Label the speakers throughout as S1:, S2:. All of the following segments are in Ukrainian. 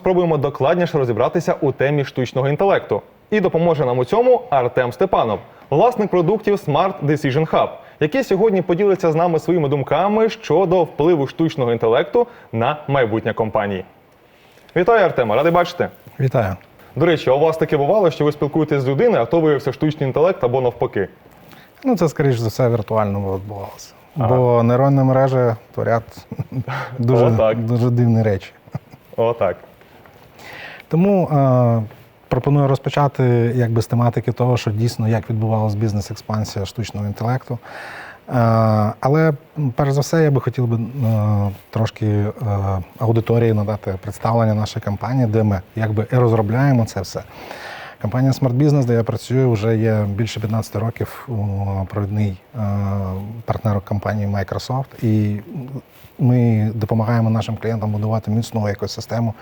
S1: Спробуємо докладніше розібратися у темі штучного інтелекту. І допоможе нам у цьому Артем Степанов, власник продуктів Smart Decision Hub, який сьогодні поділиться з нами своїми думками щодо впливу штучного інтелекту на майбутнє компанії. Вітаю, Артема, радий бачити.
S2: Вітаю.
S1: До речі, у вас таке бувало, що ви спілкуєтесь з людиною, а то виявився штучний інтелект або навпаки.
S2: Ну, це, скоріш за все, віртуально відбувалося. Бо нейронні мережі творять дуже, дуже дивні речі.
S1: Отак.
S2: Тому е, пропоную розпочати якби, з тематики того, що дійсно як відбувалася бізнес-експансія штучного інтелекту. Е, але перш за все, я би хотів би е, трошки е, аудиторії надати представлення нашої компанії, де ми якби і розробляємо це все. Компанія Smart Business, де я працюю, вже є більше 15 років провідний е, партнер компанії Microsoft. І ми допомагаємо нашим клієнтам будувати міцну екосистему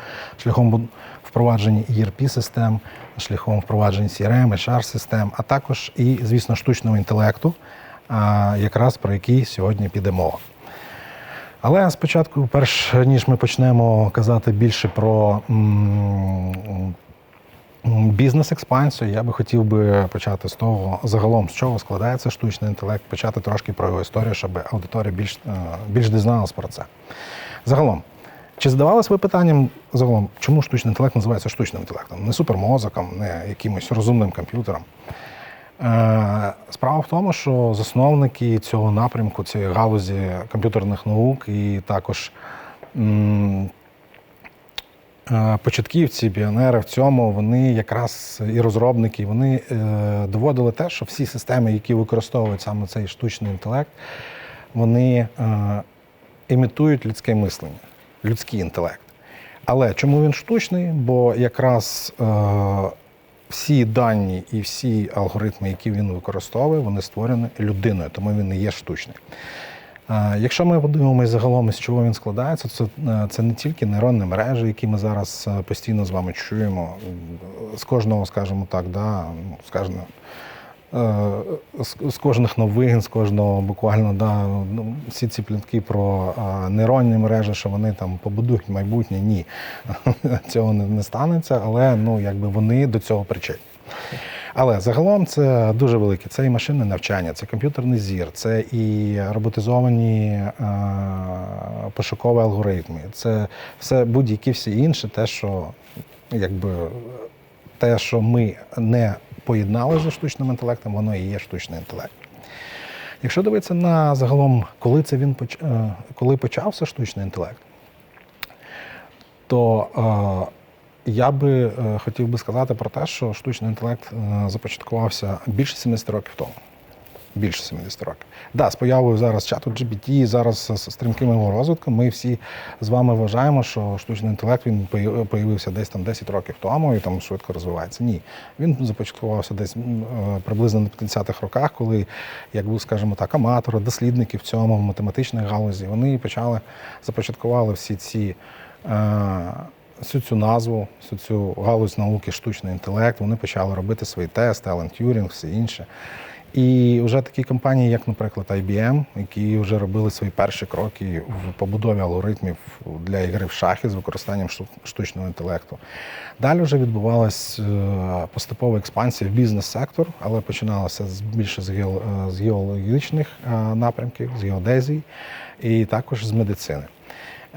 S2: шляхом впровадження ERP-систем, шляхом впровадження CRM, HR-систем, а також і, звісно, штучного інтелекту, якраз про який сьогодні піде мова. Але спочатку, перш ніж ми почнемо казати більше про бізнес-експансію, я би хотів би почати з того, загалом з чого складається штучний інтелект, почати трошки про його історію, щоб аудиторія більш, е, більш дізналась про це. Загалом, чи задавались ви питанням загалом, чому штучний інтелект називається штучним інтелектом? Не супермозоком, не якимось розумним комп'ютером. Е, Справа в тому, що засновники цього напрямку, цієї галузі комп'ютерних наук і також початківці, піонери в цьому, вони якраз і розробники, вони е, доводили те, що всі системи, які використовують саме цей штучний інтелект, вони е, імітують людське мислення, людський інтелект. Але чому він штучний? Бо якраз е, всі дані і всі алгоритми, які він використовує, вони створені людиною, тому він не є штучний. Якщо ми подивимося загалом, з чого він складається, це, е, це не тільки нейронні мережі, які ми зараз е, постійно з вами чуємо. З кожного, скажімо так, да, ну, скажімо, е, з, кожних новин, з кожного буквально да, ну, всі ці плітки про нейронні мережі, що вони там побудують майбутнє, ні. Цього не станеться, але ну, якби вони до цього причетні. Але загалом це дуже велике. Це і машинне навчання, це комп'ютерний зір, це і роботизовані е, пошукові алгоритми, це все будь-які всі інші, те, що якби те, що ми не поєднали зі штучним інтелектом, воно і є штучний інтелект. Якщо дивитися на загалом, коли це він е, коли почався штучний інтелект, то е, я би е, хотів би сказати про те, що штучний інтелект е, започаткувався більше 70 років тому. Більше 70 років. Да, з появою зараз чату GPT, зараз з стрімким його розвитком, ми всі з вами вважаємо, що штучний інтелект він появився десь там 10 років тому і там швидко розвивається. Ні, він започаткувався десь е, приблизно на 50-х роках, коли, як би скажімо так, аматори, дослідники в цьому в математичній галузі, вони почали започаткували всі ці. Всю цю назву, всю цю галузь науки, штучний інтелект, вони почали робити свої тести, Alan Turing, все інше. І вже такі компанії, як, наприклад, IBM, які вже робили свої перші кроки в побудові алгоритмів для ігри в шахи з використанням шту- штучного інтелекту. Далі вже відбувалась е, поступова експансія в бізнес-сектор, але починалося з більше з, е, геологічних е, напрямків, з геодезії і також з медицини.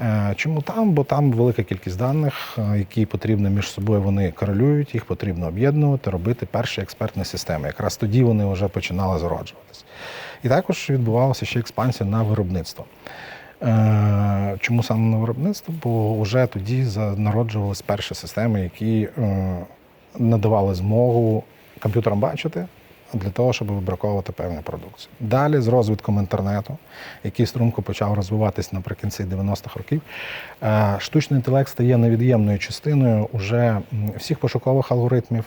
S2: Е, Чому там? Бо там велика кількість даних, е, які потрібно між собою вони корелюють, їх потрібно об'єднувати, робити перші експертні системи. Якраз тоді вони вже починали зароджуватися. І також відбувалася ще експансія на виробництво. Е, Чому саме на виробництво? Бо вже тоді народжувалися перші системи, які надавали змогу комп'ютерам бачити для того, щоб вибраковувати певну продукцію. Далі з розвитком інтернету, який струмко почав розвиватись наприкінці 90-х років, е, штучний інтелект стає невід'ємною частиною уже всіх пошукових алгоритмів.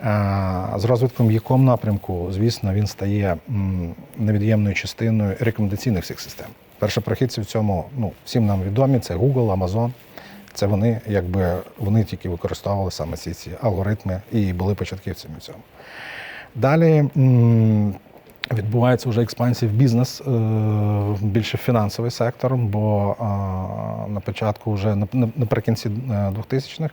S2: Е, З розвитком в якому напрямку, звісно, він стає невід'ємною частиною рекомендаційних всіх систем. Першопрохідці в цьому ну, всім нам відомі: це Google, Amazon. Це вони, якби вони тільки використовували саме ці, ці алгоритми і були початківцями в цьому. Далі Відбувається вже експансія в бізнес, е, більше в фінансовий сектор, бо е, на початку, вже на- на- наприкінці е, 2000-х,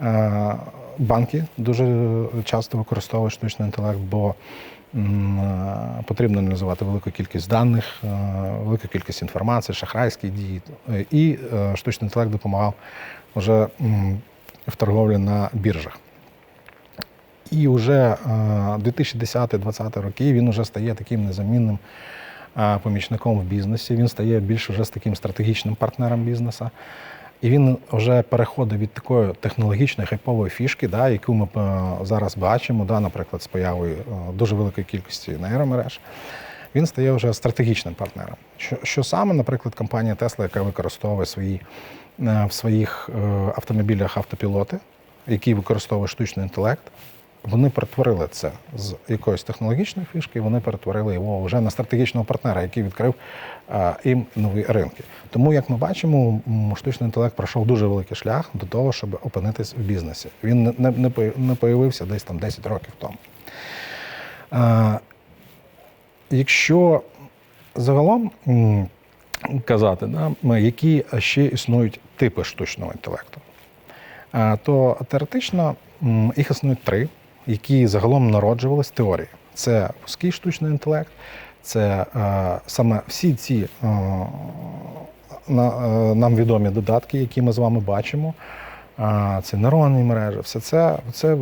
S2: е, банки дуже часто використовують штучний інтелект, бо е, потрібно аналізувати велику кількість даних, е, велику кількість інформації, шахрайські дії. Е, І е, штучний інтелект допомагав вже в торговлі на біржах. І вже 2010-2020 роки він вже стає таким незамінним е, помічником в бізнесі. Він стає більш вже з таким стратегічним партнером бізнесу. І він вже переходить від такої технологічної хайпової фішки, да, яку ми е, зараз бачимо, да, наприклад, з появою е, дуже великої кількості нейромереж. Він стає вже стратегічним партнером. Що, що саме, наприклад, компанія Tesla, яка використовує свої, е, в своїх е, автомобілях автопілоти, які використовують штучний інтелект, вони перетворили це з якоїсь технологічної фішки, вони перетворили його вже на стратегічного партнера, який відкрив їм нові ринки. Тому, як ми бачимо, штучний інтелект пройшов дуже великий шлях до того, щоб опинитись в бізнесі. Він не, не, не появився десь там 10 років тому. Е, Якщо загалом казати, да, які ще існують типи штучного інтелекту, то теоретично їх існують три, які загалом народжувались теорії. Це вузький штучний інтелект, це е, саме всі ці е, на, е, нам відомі додатки, які ми з вами бачимо. А, Це нейронні мережі, все це, це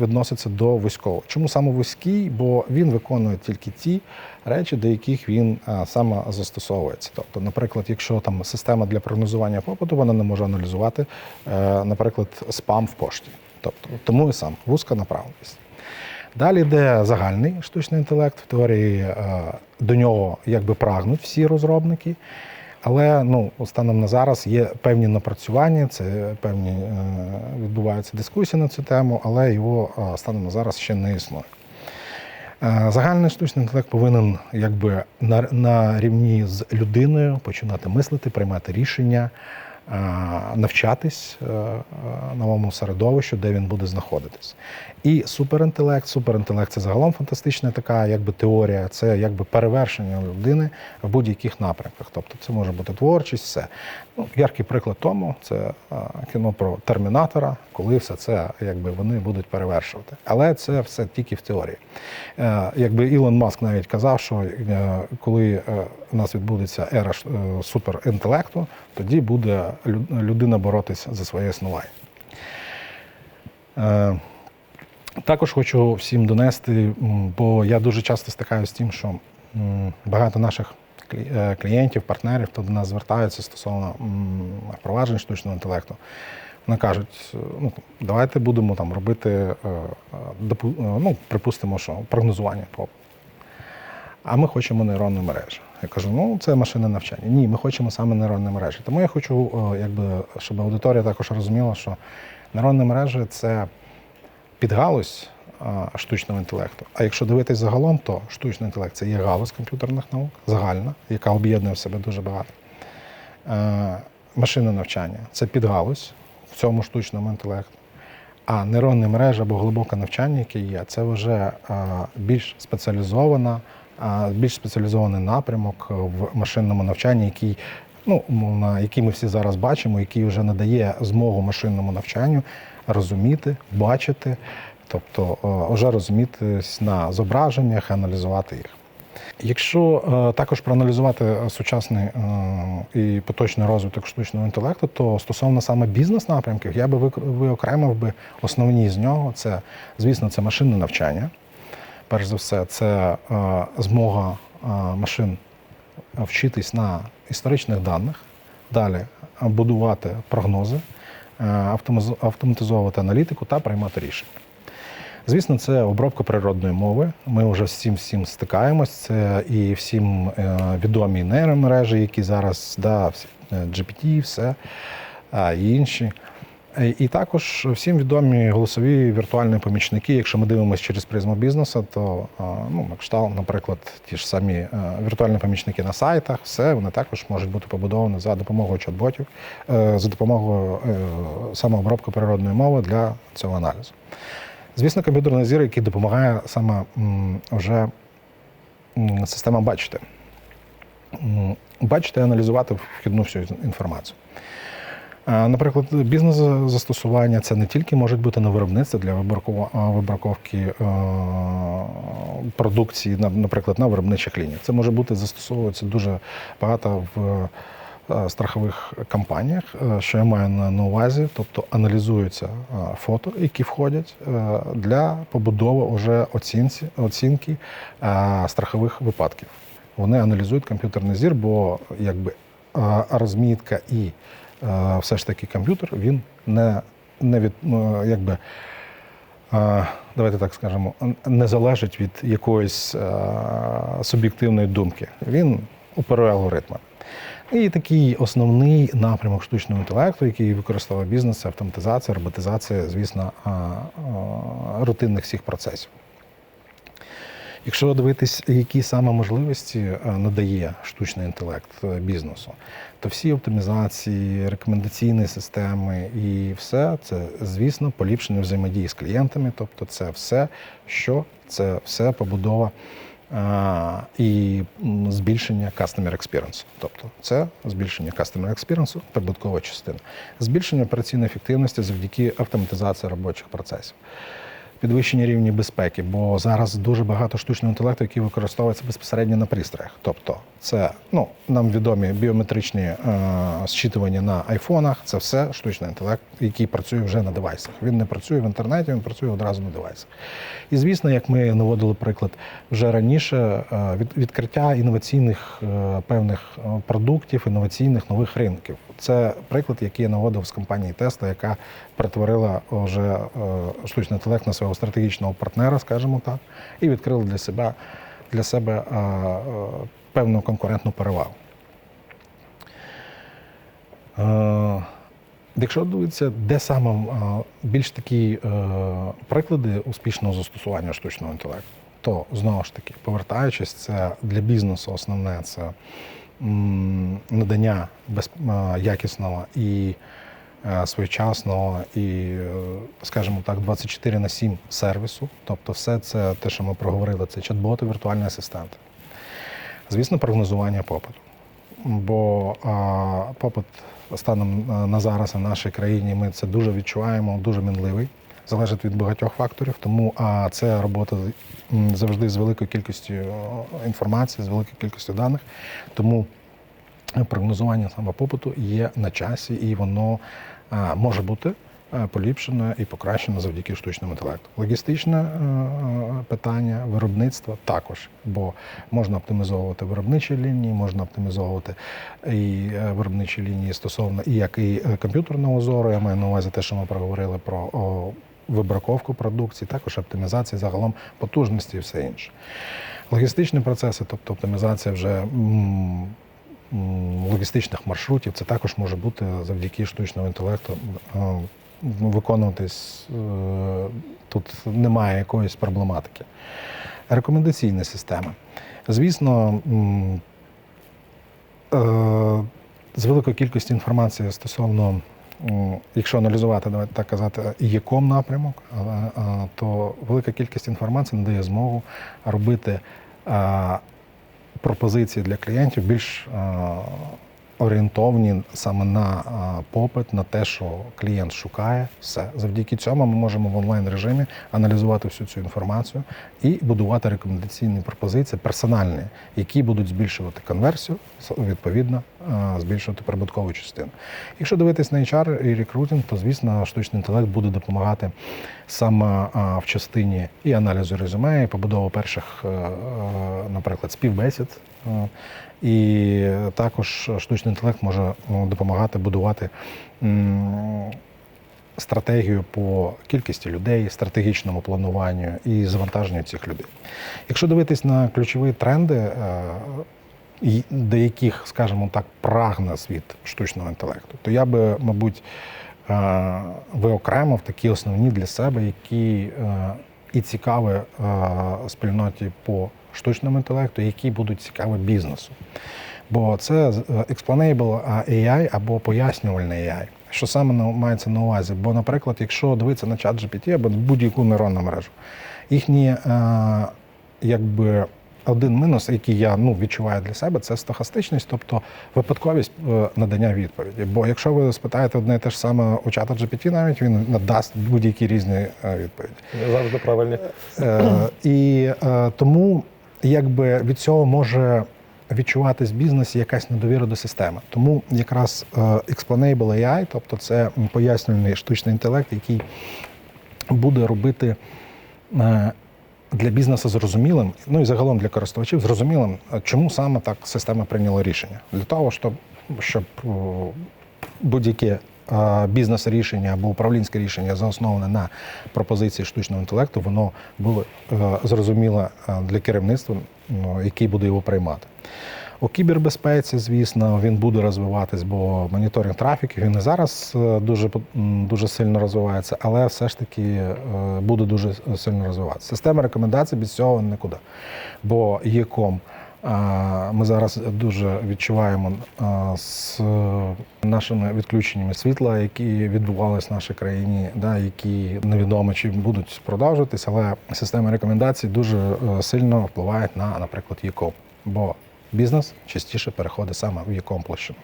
S2: відноситься до військового. Чому саме вузький? Бо він виконує тільки ті речі, до яких він а, саме застосовується. Тобто, наприклад, якщо там система для прогнозування попиту, вона не може аналізувати, е, наприклад, спам в пошті. Тобто, тому і сам вузька направленість. Далі йде загальний штучний інтелект. В теорії е, до нього якби прагнуть всі розробники. Але ну, станом на зараз є певні напрацювання, це певні е, відбуваються дискусії на цю тему, але його е, станом на зараз ще не існує. Загальний штучний інтелект повинен якби на, на рівні з людиною починати мислити, приймати рішення, навчатись е, е, новому середовищу, де він буде знаходитись. І суперінтелект, суперінтелект це загалом фантастична така якби теорія, це якби перевершення людини в будь-яких напрямках. Тобто це може бути творчість, все. Ну, яркий приклад тому це кіно про термінатора, коли все це якби вони будуть перевершувати. Але це все тільки в теорії. Е, Якби Ілон Маск навіть казав, що е, коли е, у нас відбудеться ера суперінтелекту, тоді буде лю- людина боротися за своє існування. Також хочу всім донести, бо я дуже часто стикаюся з тим, що багато наших е, клієнтів, партнерів, хто до нас звертаються стосовно впроваджень штучного інтелекту. Вони кажуть, е, ну давайте будемо там робити, е, ну, припустимо, що прогнозування. А ми хочемо нейронну мережу. Я кажу, ну це машини навчання. Ні, ми хочемо саме нейронні мережі. Тому я хочу, якби, щоб аудиторія також розуміла, що нейронні мережі це підгалузь а, штучного інтелекту. А якщо дивитись загалом, то штучний інтелект це є галузь комп'ютерних наук, загальна, яка об'єднує в себе дуже багато. Е, Машинне навчання це підгалузь в цьому штучному інтелекту. А нейронні мережі або глибоке навчання, яке є, це вже е, більш спеціалізована, е, більш спеціалізований напрямок в машинному навчанні, який, ну, умовно, який ми всі зараз бачимо, який вже надає змогу машинному навчанню розуміти, бачити, тобто е, вже розумітись на зображеннях, аналізувати їх. Якщо е, також проаналізувати сучасний е, і поточний розвиток штучного інтелекту, то стосовно саме бізнес-напрямків, я би виокремив би основні з нього. Це, звісно, це машинне навчання. Перш за все, це змога машин вчитись на історичних даних, далі будувати прогнози, е, автоматизовувати аналітику та приймати рішення. Звісно, це обробка природної мови. Ми вже з цим всім стикаємось. Це і всім е, відомі нейромережі, які зараз да, е, GPT, все а, інші. Е, І також всім відомі голосові віртуальні помічники. Якщо ми дивимося через призму бізнесу, то а, ну, кшталт, наприклад, ті ж самі е, віртуальні помічники на сайтах, все вони також можуть бути побудовані за допомогою чат-ботів, е, за допомогою е, самообробки природної мови для цього аналізу. Звісно, комп'ютерний зір, який допомагає саме вже система бачити. Бачити і аналізувати вхідну всю інформацію. Наприклад, бізнес-застосування це не тільки можуть бути на виробництві для вибраковки е, продукції, наприклад, на виробничих лініях. Це може бути застосовуватися дуже багато в е, страхових компаніях, е, що я маю на, увазі, тобто аналізуються фото, які входять для побудови уже оцінці, оцінки страхових випадків. Вони аналізують комп'ютерний зір, бо якби розмітка і все ж таки комп'ютер він не, не від ну, якби. Давайте так скажемо, не залежить від якоїсь суб'єктивної думки. Він оперує алгоритмами. І такий основний напрямок штучного інтелекту, який використовує бізнес, це автоматизація, роботизація, звісно, рутинних всіх процесів. Якщо дивитись, які саме можливості е, надає штучний інтелект е, бізнесу, то всі оптимізації, рекомендаційні системи і все це, звісно, поліпшення взаємодії з клієнтами. Тобто, це все, що це все побудова а, і збільшення customer experience. Тобто це збільшення customer experience, прибуткова частина, збільшення операційної ефективності завдяки автоматизації робочих процесів. Підвищення рівня безпеки, бо зараз дуже багато штучного інтелекту, який використовується безпосередньо на пристроях. Тобто, це ну нам відомі біометричні е, зчитування на айфонах. Це все штучний інтелект, який працює вже на девайсах. Він не працює в інтернеті, він працює одразу на девайсах. І звісно, як ми наводили приклад вже раніше, е, від, відкриття інноваційних е, певних е, продуктів, інноваційних нових ринків. Це приклад, який я наводив з компанії Tesla, яка перетворила вже е, штучний інтелект на свого стратегічного партнера, скажімо так, і відкрила для себе для себе е, е, певну конкурентну перевагу. Якщо дивитися, де саме більш такі приклади успішного застосування штучного інтелекту, то знову ж таки, повертаючись, це для бізнесу основне це надання якісного і е, своєчасного і, е, скажімо так, 24 на 7 сервісу. Тобто, все це те, що ми проговорили, це чат-боти, віртуальні асистенти. Звісно, прогнозування попиту. Бо а, попит станом на зараз в нашій країні ми це дуже відчуваємо, дуже мінливий, залежить від багатьох факторів. Тому а це робота завжди з великою кількістю інформації, з великою кількістю даних. Тому прогнозування саме попиту є на часі, і воно може бути е, поліпшено і покращено завдяки штучному інтелекту. Логістичне е, е, питання виробництва також, бо можна оптимізовувати виробничі лінії, можна оптимізовувати і е, виробничі лінії стосовно і як і е, комп'ютерного зору. Я маю на увазі те, що ми проговорили про вибраковку продукції, також оптимізації загалом потужності і все інше. Логістичні процеси, тобто оптимізація вже. Логістичних маршрутів це також може бути завдяки штучному інтелекту е, виконуватись. е, Тут немає якоїсь проблематики. Рекомендаційні системи. Звісно, е, з великою кількістю інформації стосовно, якщо аналізувати, давайте так казати, ЄКОМ напрямок, то велика кількість інформації надає змогу робити пропозиції для клієнтів більш орієнтовні саме на попит, на те, що клієнт шукає, все. Завдяки цьому ми можемо в онлайн режимі аналізувати всю цю інформацію і будувати рекомендаційні пропозиції персональні, які будуть збільшувати конверсію, відповідно збільшувати прибуткову частину. Якщо дивитись на HR і рекрутинг, то звісно штучний інтелект буде допомагати саме в частині і аналізу резюме, і побудови перших, е, е, наприклад, співбесід. Е, І також штучний інтелект може е, допомагати будувати стратегію по кількості людей, стратегічному плануванню і завантаженню цих людей. Якщо дивитись на ключові тренди, е, до яких, скажімо так, прагне світ штучного інтелекту, то я би, мабуть, виокремив такі основні для себе, які і цікаві спільноті по штучному інтелекту, які будуть цікаві бізнесу. Бо це е, explainable AI або пояснювальний AI. Що саме мається на увазі? Бо, наприклад, якщо дивитися на чат GPT або будь-яку нейронну мережу, їхні е, якби один мінус, який я ну, відчуваю для себе, це стохастичність, тобто випадковість е, надання відповіді. Бо якщо ви спитаєте одне і те ж саме у чата GPT, навіть він надасть будь-які різні відповіді.
S1: Не завжди правильні.
S2: І тому якби від цього може відчуватись в бізнесі якась недовіра до системи. Тому якраз е, Explainable AI, тобто це пояснювальний штучний інтелект, який буде робити е, для бізнесу зрозумілим, ну і загалом для користувачів зрозумілим, чому саме так система прийняла рішення. Для того, щоб, щоб е, бізнес-рішення або управлінське рішення заосноване на пропозиції штучного інтелекту, воно було е, зрозуміле е, для керівництва, ну, який буде його приймати. У кібербезпеці, звісно, він буде розвиватись, бо моніторинг трафіку він і зараз е, дуже дуже сильно розвивається, але все ж таки буде дуже сильно розвиватися. Система рекомендацій без цього нікуди. Бо ЄКОМ е, ми зараз дуже відчуваємо з нашими відключеннями світла, які відбувалися в нашій країні, да, які невідомо чи будуть продовжуватись, але система рекомендацій дуже е, сильно впливає на, наприклад, ЄКОМ. Бо бізнес частіше переходить саме в ЄКОМ площину.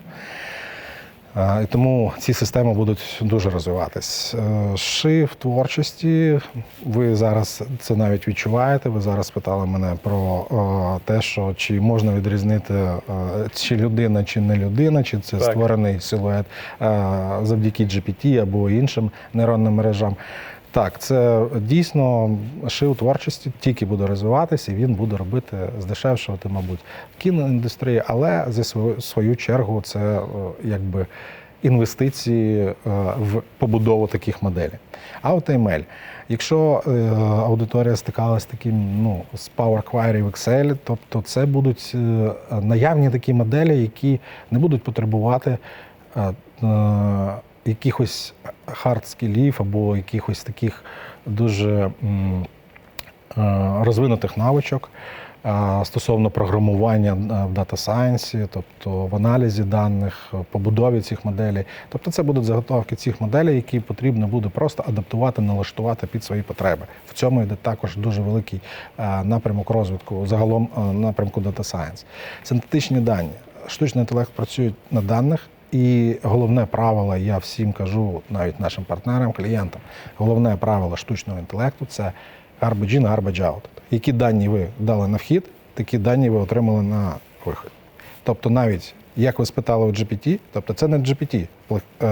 S2: Е, І тому ці системи будуть дуже розвиватись. Ши в творчості. Ви зараз це навіть відчуваєте. Ви зараз питали мене про е, те, що чи можна відрізнити, е, чи людина, чи не людина, чи це
S1: Так.
S2: створений силует е, завдяки GPT або іншим нейронним мережам. Так, це дійсно шив творчості тільки буде розвиватися, і він буде робити здешевшувати, мабуть, в кіноіндустрії, але за свою, свою чергу це е, якби інвестиції е, в побудову таких моделей. А от Якщо е, аудиторія стикалася таким ну, з Power Query в Excel, тобто це будуть наявні такі моделі, які не будуть потребувати якихось хард-скілів або якихось таких дуже е, розвинутих навичок е, стосовно програмування е, в дата сайенсі, тобто в аналізі даних, побудові цих моделей. Тобто це будуть заготовки цих моделей, які потрібно буде просто адаптувати, налаштувати під свої потреби. В цьому йде також дуже великий напрямок розвитку, загалом напрямку дата сайенс. Синтетичні дані. Штучний інтелект працює на даних. І головне правило, я всім кажу, навіть нашим партнерам, клієнтам, головне правило штучного інтелекту це garbage in, garbage out. Які дані ви дали на вхід, такі дані ви отримали на вихід. Тобто, навіть як ви спитали у GPT, тобто це не GPT е,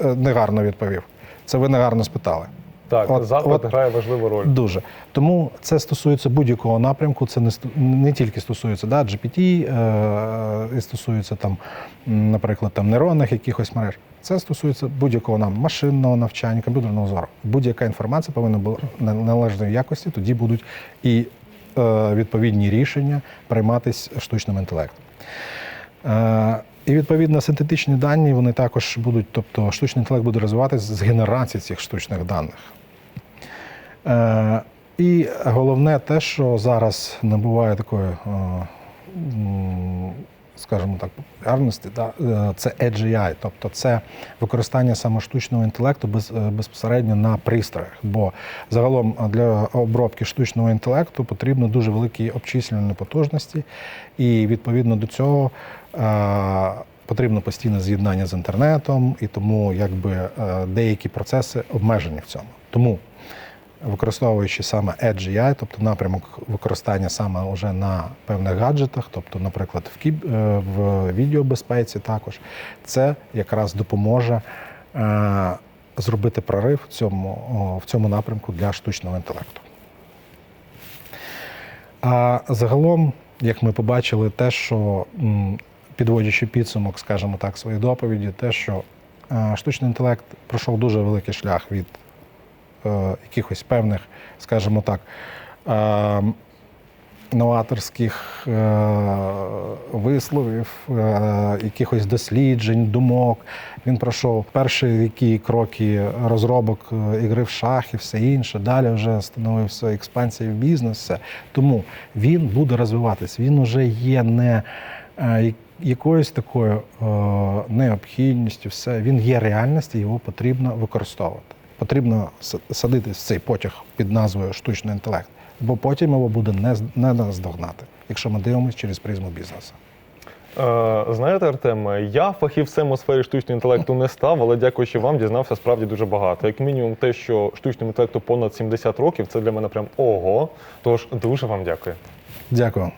S2: е, негарно відповів. Це ви негарно спитали.
S1: Так,
S2: От-
S1: запит
S2: от-
S1: грає важливу роль.
S2: Дуже. Тому це стосується будь-якого напрямку. Це не, не тільки стосується да, GPT, е, і стосується там, наприклад, там нейронних якихось мереж. Це стосується будь-якого нам машинного навчання, комп'ютерного зору. Будь-яка інформація повинна бути на- належної якості, тоді будуть і е, відповідні рішення прийматись штучним інтелектом. Е, І відповідно синтетичні дані вони також будуть, тобто штучний інтелект буде розвиватися з генерації цих штучних даних. Е, І головне те, що зараз набуває такої, е, скажімо так, популярності, е, це AI, тобто це використання саме штучного інтелекту без, безпосередньо на пристроях. Бо загалом для обробки штучного інтелекту потрібно дуже великі обчислювальні потужності, і відповідно до цього. Потрібно постійне з'єднання з інтернетом, і тому якби деякі процеси обмежені в цьому. Тому використовуючи саме Edge AI, тобто напрямок використання саме вже на певних гаджетах, тобто, наприклад, в кіб... е, в відеобезпеці також, це якраз допоможе е, зробити прорив в цьому, в цьому напрямку для штучного інтелекту. А загалом, як ми побачили, те, що підводячи підсумок, скажімо так, своєї доповіді, те, що е, штучний інтелект пройшов дуже великий шлях від якихось певних, скажімо так, е, новаторських е, висловів, е, якихось досліджень, думок. Він пройшов перші які кроки розробок е, ігри в шах і все інше. Далі вже становився експансія в бізнес. все. Тому він буде розвиватись. Він вже є не е, якоюсь такою е, необхідністю, все. Він є реальністю, його потрібно використовувати. Потрібно с- садити в цей потяг під назвою штучний інтелект. бо потім його буде не, не наздогнати, якщо ми дивимося через призму бізнесу.
S1: Е, знаєте, Артем, я фахівцем у сфері штучного інтелекту не став, але дякуючи вам, дізнався справді дуже багато. Як мінімум, те, що штучному інтелекту понад 70 років, це для мене прям ого. Тож дуже вам дякую.
S2: Дякую.